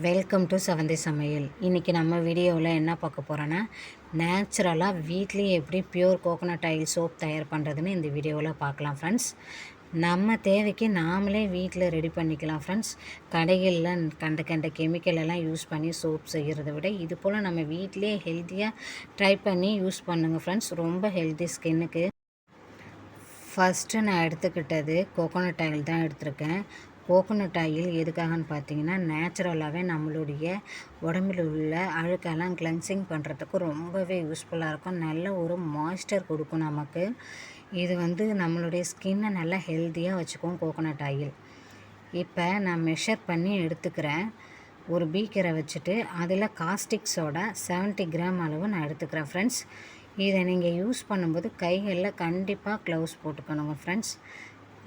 Welcome to செவந்தி சமையல் இன்றைக்கி நம்ம வீடியோவில் என்ன பார்க்க போகிறோன்னா நேச்சுரலாக வீட்லேயே எப்படி பியூர் கோகோனட் ஆயில் சோப் தயார் பண்ணுறதுன்னு இந்த வீடியோவில் பார்க்கலாம் ஃப்ரெண்ட்ஸ் நம்ம தேவைக்கு நாமளே வீட்டில் ரெடி பண்ணிக்கலாம் ஃப்ரெண்ட்ஸ் கடைகளில் கண்ட கண்ட கெமிக்கல் எல்லாம் யூஸ் பண்ணி சோப் செய்கிறத விட இது போல் நம்ம வீட்டிலே ஹெல்த்தியாக ட்ரை பண்ணி யூஸ் பண்ணுங்கள் ஃப்ரெண்ட்ஸ் ரொம்ப ஹெல்த்தி ஸ்கின்னுக்கு ஃபஸ்ட்டு நான் எடுத்துக்கிட்டது கோகோனட் ஆயில் தான் எடுத்திருக்கேன். கோகோனட் ஆயில் எதுக்காகன்னு பார்த்தீங்கன்னா நேச்சுரலாகவே நம்மளுடைய உடம்பில் உள்ள அழுக்கெல்லாம் கிளென்சிங் பண்ணுறதுக்கு ரொம்பவே யூஸ்ஃபுல்லாக இருக்கும். நல்ல ஒரு மாய்ஸ்டர் கொடுக்கும் நமக்கு. இது வந்து நம்மளுடைய ஸ்கின்னை நல்லா ஹெல்த்தியாக வச்சுக்கும் கோகோனட் ஆயில் இப்போ நான் மெஷர் பண்ணி எடுத்துக்கிறேன். ஒரு பீக்கரை வச்சுட்டு அதில் காஸ்டிக்ஸோட செவன்ட்டி கிராம் அளவு நான் எடுத்துக்கிறேன் ஃப்ரெண்ட்ஸ் இதை நீங்கள் யூஸ் பண்ணும்போது கைகளில் கண்டிப்பாக க்ளவுஸ் போட்டுக்கணுங்க ஃப்ரெண்ட்ஸ்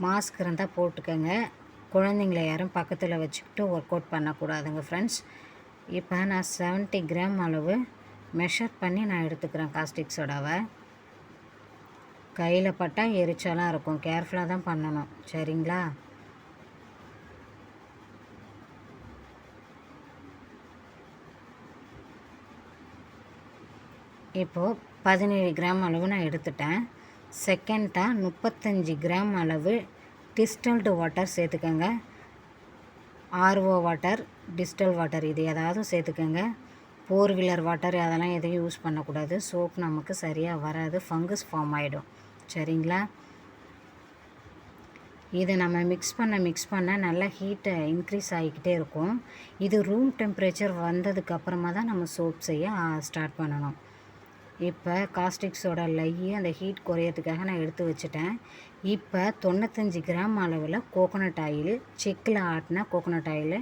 மாஸ்க் இருந்தால் போட்டுக்கோங்க. குழந்தைங்கள யாரும் பக்கத்தில் வச்சுக்கிட்டு ஒர்க் அவுட் பண்ணக்கூடாதுங்க ஃப்ரெண்ட்ஸ் இப்போ நான் செவன்ட்டி கிராம் அளவு மெஷர் பண்ணி நான் எடுத்துக்கிறேன் காஸ்டிக் சோடாவை கையில் பட்டால் எரிச்சலாக இருக்கும். கேர்ஃபுல்லாக தான் பண்ணணும். சரிங்களா? இப்போது பதினேழு கிராம் அளவு நான் எடுத்துட்டேன். செகண்டாக முப்பத்தஞ்சு கிராம் அளவு டிஸ்டல்டு வாட்டர் சேர்த்துக்கோங்க. ஆர்ஓ வாட்டர் டிஸ்டல் வாட்டர் இது ஏதாவது சேர்த்துக்கோங்க. ஃபோர் வீலர் வாட்டர் அதெல்லாம் எதையும் யூஸ் பண்ணக்கூடாது. சோப் நமக்கு சரியாக வராது. ஃபங்கஸ் ஃபார்ம் ஆகிடும் சரிங்களா? இதை நம்ம மிக்ஸ் பண்ண மிக்ஸ் பண்ண நல்லா ஹீட்டை இன்க்ரீஸ் ஆகிக்கிட்டே இருக்கும். இது ரூம் டெம்ப்ரேச்சர் வந்ததுக்கப்புறமா தான் நம்ம சோப் செய்ய ஸ்டார்ட் பண்ணணும். இப்போ காஸ்டிக்ஸோட லையை அந்த ஹீட் குறையிறதுக்காக நான் எடுத்து வச்சுட்டேன். இப்போ தொண்ணூத்தஞ்சு கிராம் அளவில் கோகோனட் ஆயில் செக்கில் ஆட்டின கோகோனட் ஆயில்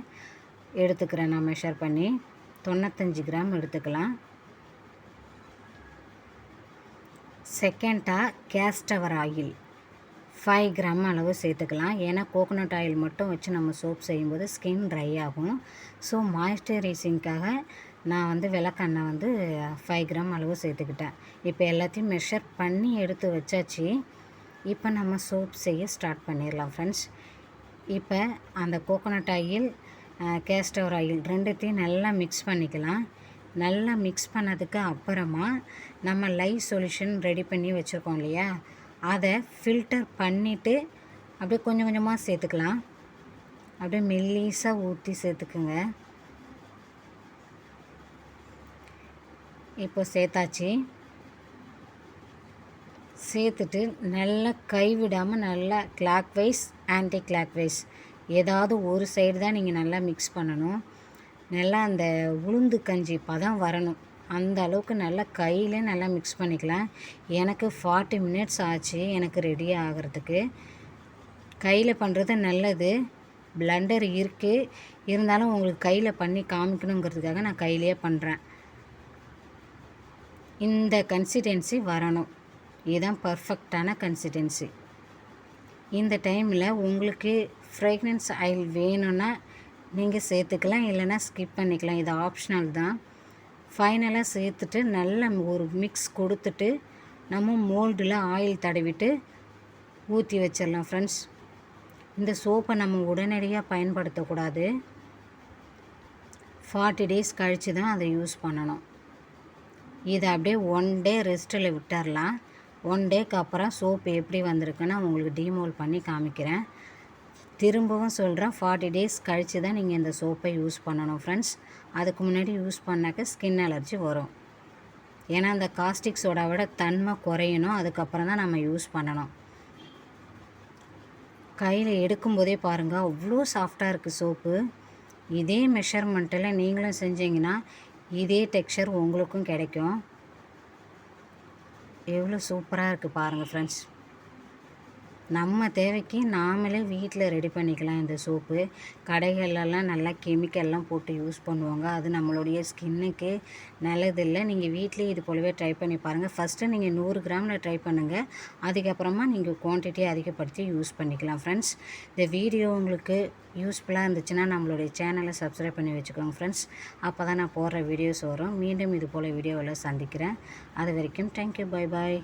எடுத்துக்கிறேன் நான் மெஷர் பண்ணி. தொண்ணூத்தஞ்சு கிராம் எடுத்துக்கலாம். செகண்டாக கேஸ்டவர் ஆயில் ஃபைவ் கிராம் அளவு சேர்த்துக்கலாம். ஏன்னா கோகோனட் ஆயில் மட்டும் வச்சு நம்ம சோப் செய்யும்போது ஸ்கின் ட்ரை ஆகும். ஸோ மாய்ஸ்சரைசிங்க்காக நான் வந்து விளக்கெண்ணெய் வந்து ஃபைவ் கிராம் அளவு சேர்த்துக்கிட்டேன். இப்போ எல்லாத்தையும் மெஷர் பண்ணி எடுத்து வச்சாச்சு. இப்போ நம்ம சோப் செய்ய ஸ்டார்ட் பண்ணிடலாம் ஃப்ரெண்ட்ஸ் இப்போ அந்த கோகோனட் ஆயில் கேஸ்டவர் ஆயில் ரெண்டுத்தையும் நல்லா மிக்ஸ் பண்ணிக்கலாம். நல்லா மிக்ஸ் பண்ணதுக்கு அப்புறமா நம்ம லைவ் சொல்யூஷன் ரெடி பண்ணி வச்சுருக்கோம் இல்லையா? அதை ஃபில்டர் பண்ணிவிட்டு அப்படியே கொஞ்சம் கொஞ்சமாக சேர்த்துக்கலாம். அப்படியே மெல்லீஸாக ஊற்றி சேர்த்துக்குங்க. இப்போ சேர்த்தாச்சு. சேர்த்துட்டு நல்லா கைவிடாமல் நல்லா clockwise anticlockwise ஏதாவது ஒரு சைடு தான் நீங்கள் நல்லா மிக்ஸ் பண்ணணும். நல்லா அந்த உளுந்து கஞ்சி பதம் வரணும். அந்த அளவுக்கு நல்லா கையில் நல்லா மிக்ஸ் பண்ணிக்கலாம். எனக்கு ஃபார்ட்டி மினிட்ஸ் ஆச்சு. எனக்கு ரெடி ஆகிறதுக்கு. கையில் பண்ணுறது நல்லது. பிளண்டர் இருக்குது இருந்தாலும் உங்களுக்கு கையில் பண்ணி காமிக்கணுங்கிறதுக்காக நான் கையிலே பண்ணுறேன் இந்த கன்சிஸ்டன்சி வரணும். இதுதான் பர்ஃபெக்டான கன்சிஸ்டன்சி இந்த டைமில் உங்களுக்கு ஃப்ரேக்னன்ஸ் ஆயில் வேணும்னா நீங்கள் சேர்த்துக்கலாம் இல்லைன்னா ஸ்கிப் பண்ணிக்கலாம். இது ஆப்ஷனல் தான். ஃபைனலாக சேர்த்துட்டு நல்ல ஒரு மிக்ஸ் கொடுத்துட்டு நம்ம மோல்டில் ஆயில் தடவிட்டு ஊற்றி வச்சிடலாம் ஃப்ரெண்ட்ஸ் இந்த சோப்பை நம்ம உடனடியாக பயன்படுத்தக்கூடாது. ஃபார்ட்டி டேஸ் கழித்து தான் அதை யூஸ் பண்ணணும். இதை அப்படியே ஒன் டே ரெஸ்ட்டில் விட்டுறலாம். ஒன் டேக்கு அப்புறம் சோப்பு எப்படி வந்திருக்குன்னு உங்களுக்கு டீமோல் பண்ணி காமிக்கிறேன். திரும்பவும் சொல்கிறேன் ஃபார்ட்டி டேஸ் கழித்து தான் நீங்கள் இந்த சோப்பை யூஸ் பண்ணணும் ஃப்ரெண்ட்ஸ் அதுக்கு முன்னாடி யூஸ் பண்ணாக்க ஸ்கின் அலர்ஜி வரும். ஏன்னா அந்த காஸ்டிக் சோடாவோட தன்மை குறையணும். அதுக்கப்புறம் தான் நம்ம யூஸ் பண்ணணும். கையில் எடுக்கும்போதே பாருங்கள் அவ்வளோ சாஃப்டாக இருக்குது சோப்பு இதே மெஷர்மெண்ட்டில் நீங்களும் செஞ்சீங்கன்னா இதே டெக்ஸ்சர் உங்களுக்கும் கிடைக்கும். எவ்வளோ சூப்பராக இருக்குது பாருங்கள் ஃப்ரெண்ட்ஸ் நம்ம தேவைக்கு நாமளே வீட்டில் ரெடி பண்ணிக்கலாம் இந்த சோப்பு. கடைகள்லாம் நல்லா கெமிக்கல்லாம் போட்டு யூஸ் பண்ணுவாங்க. அது நம்மளுடைய ஸ்கின்னுக்கு நல்லதில்லை. நீங்கள் வீட்லேயே இது போலவே ட்ரை பண்ணி பாருங்கள் ஃபஸ்ட்டு நீங்கள் நூறு கிராமில் ட்ரை பண்ணுங்கள் அதுக்கப்புறமா நீங்கள் குவான்டிட்டி அதிகப்படுத்தி யூஸ் பண்ணிக்கலாம் ஃப்ரெண்ட்ஸ் இந்த வீடியோ உங்களுக்கு யூஸ்ஃபுல்லாக இருந்துச்சுன்னா நம்மளுடைய சேனலை சப்ஸ்கிரைப் பண்ணி வச்சுக்கோங்க ஃப்ரெண்ட்ஸ் அப்போ தான் நான் போடுற வீடியோஸ் வரும். மீண்டும் இது போல் வீடியோவில் சந்திக்கிறேன். அது வரைக்கும் தேங்க்யூ பை பாய்